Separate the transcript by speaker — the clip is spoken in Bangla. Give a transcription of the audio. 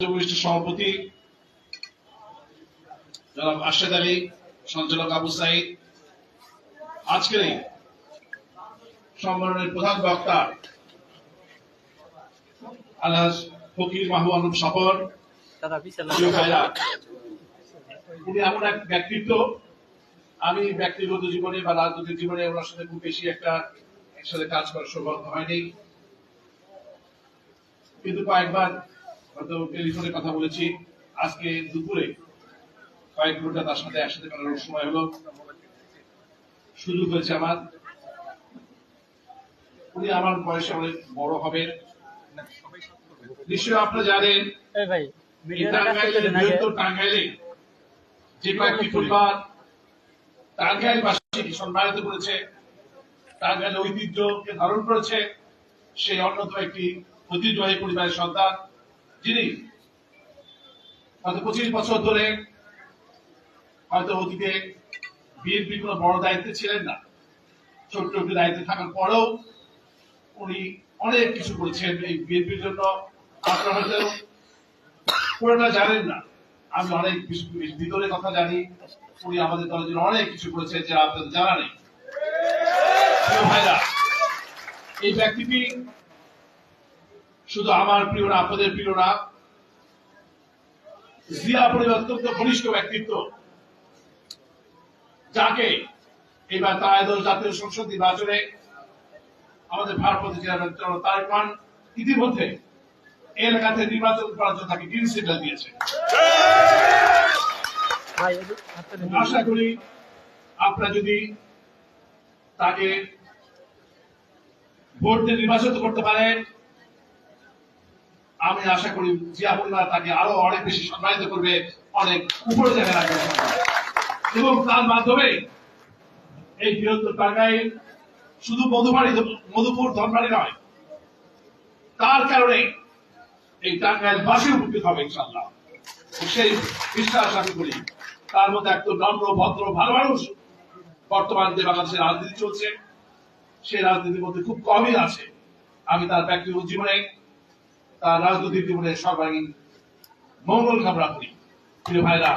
Speaker 1: বরিষ্ঠ সভাপতি জনাব আশাদ আলী, সঞ্চালক আবু সাইদ আজকের এই সম্মেলনের প্রধান বক্তা আলহাজ ফকির মাহবুব আলম ভাইরা, উনি এমন এক ব্যক্তিত্ব। আমি ব্যক্তিগত জীবনে বা রাজনৈতিক জীবনে ওনার সাথে খুব বেশি একটা একসাথে কাজ করার সৌভাগ্য হয়নি। কিন্তু কয়েকবার হয়তো টেলিফোনে কথা বলেছি। আজকে দুপুরে কয়েক ঘণ্টা তার সাথে একসাথে কাটানোর সময় হলো। সুযোগ হয়েছে আমার। উনি আমার বয়সে অনেক বড় হবেন। নিশ্চয়ই আপনারা জানেন
Speaker 2: এই ভাই
Speaker 1: এই
Speaker 2: ভিডিওটা কাজ
Speaker 1: টাঙ্গাইলের
Speaker 2: করতে না
Speaker 1: বৃহত্তর টাঙ্গাইলে যে কয়েকটি পরিবার টাঙ্গাইল বাসীকে সম্মানিত করেছে টাঙ্গাইল ঐতিহ্যকে ধারণ করেছে। সেই অন্যতম একটি ঐতিহ্যবাহী পরিবারের সন্তান। যিনি হয়তো পঁচিশ বছর ধরে হয়তো অতীতে বিএনপি কোনো বড় দায়িত্বে ছিলেন না, ছোট্ট একটি দায়িত্বে থাকার পরেও উনি অনেক কিছু করেছেন এই বিএনপির জন্য। আপনারা হয়তো পুরোটা জানেন না, আমি অনেক ভিতরে কথা জানি। উনি আমাদের দলের জন্য অনেক কিছু করেছেন যা আপনাদের জানা নেই। এই ব্যক্তিটি শুধু আমার প্রিয় না আপনাদের প্রিয় না জিয়া পরিবার অত্যন্ত ঘনিষ্ঠ ব্যক্তিত্ব যাকে এবার জাতীয় সংসদ নির্বাচনে আমাদের ভারপ্রাপ্ত চেয়ারম্যান জনাব তারেক রহমান ইতিমধ্যে এলাকাতে নির্বাচন করার জন্য তাকে গ্রিন সিগন্যাল দিয়েছে। আশা করি আপনারা যদি তাকে ভোট দিয়ে নির্বাচিত করতে পারেন আমি আশা করি জিয়া তাকে আরও অনেক বেশি সম্মানিত করবে, অনেক উপরে জায়গায় রাখবে এবং তার মাধ্যমে এই বৃহত্তর টাঙ্গাইল শুধু মধুবাড়ি মধুপুর ধনবাড়ি নয়, তার কারণে এই টাঙ্গাইল বাসী উপকৃত হবে ইনশাল্লাহ সেই বিশ্বাস আমি করি, তার মধ্যে একদম নম্র, ভদ্র, ভালো মানুষ বর্তমান যে বাংলাদেশের রাজনীতি চলছে, সেই রাজনীতির মধ্যে খুব কমই আছে। আমি তার ব্যক্তিগত জীবনে রাজনৈতিক জীবনে সর্বাঙ্গীন মঙ্গল কামনা করি। প্রিয় ভাইরা